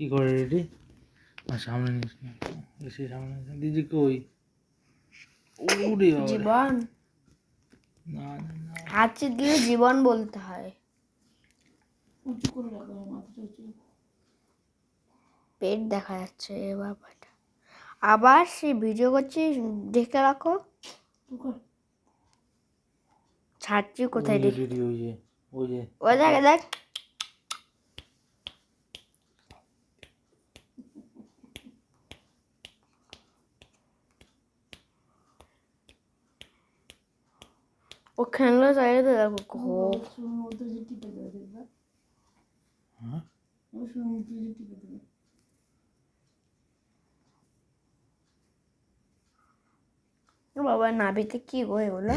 কি করে রেডি আর সামনে নিস না এসে সামনে নিস না। দিদি কই? বাবা জীবন? না না না। হাঁচি জীবন বলতে হয়। উঁচু করে রাখো মাথাটা উঁচু পেট দেখা যাচ্ছে এ বাবাটা আবার সে ভিডিও করছি দেখে রাখো। ছাড়ছি কোথায় দেখি। ওই যে ওই যে। ওই দেখ দেখ। ও খেললো চাইলে দেখো ঘো শুনুন মতো যে টিপে দেবে দেখবে হ্যাঁ ও শুনুন মতো যে টিপে দেবে ও বাবা নাভিতে কি গো এগুলো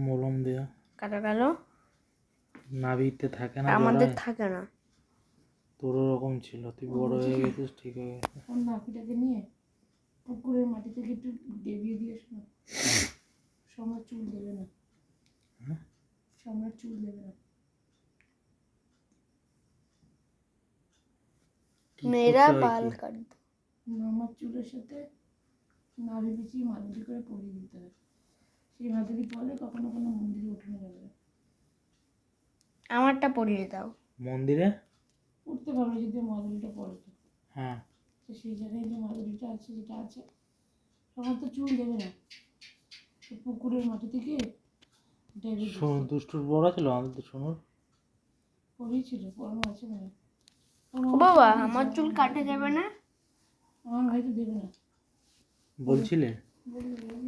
মলম দেয়া কাটা গেল নাভিতে থাকে না আমাদের থাকে না তোর ওরকম ছিল তুই বড় হয়ে গেছিস ঠিক হয়ে গেছে ওর নাপিটাকে নিয়ে পুকুরের মাটি থেকে একটু ডেবিয়ে দিয়ে শোনো সম্রাট চুল দেবে না। হ্যাঁ? সম্রাট চুল দেবে না। মেয়েরা বাল কি? কাট মামার চুলের সাথে নাভি পিছিয়ে মাদুরি করে পরিয়ে দিতে হয়। সেই মাদুরি পরে কখনো কোনো মন্দিরে উঠানো যাবে না। আমারটা পরিয়ে দাও। মন্দিরে? উঠতে পারবে যদি মাদুরিটা পরে হ্যাঁ। তো সেই জায়গায় যে মাদুরিটা আছে যেটা আছে সবার তো চুল দেবে না। পুকুরের মাটি থেকে শোন দুষ্টুর বড় ছিল আমাদের তো শোনুর পরিয়েছিল পরানো আছে মানে বাবা আমার চুল কাটে যাবে না? আমার ভাই তো দেবে না। বলছিলে?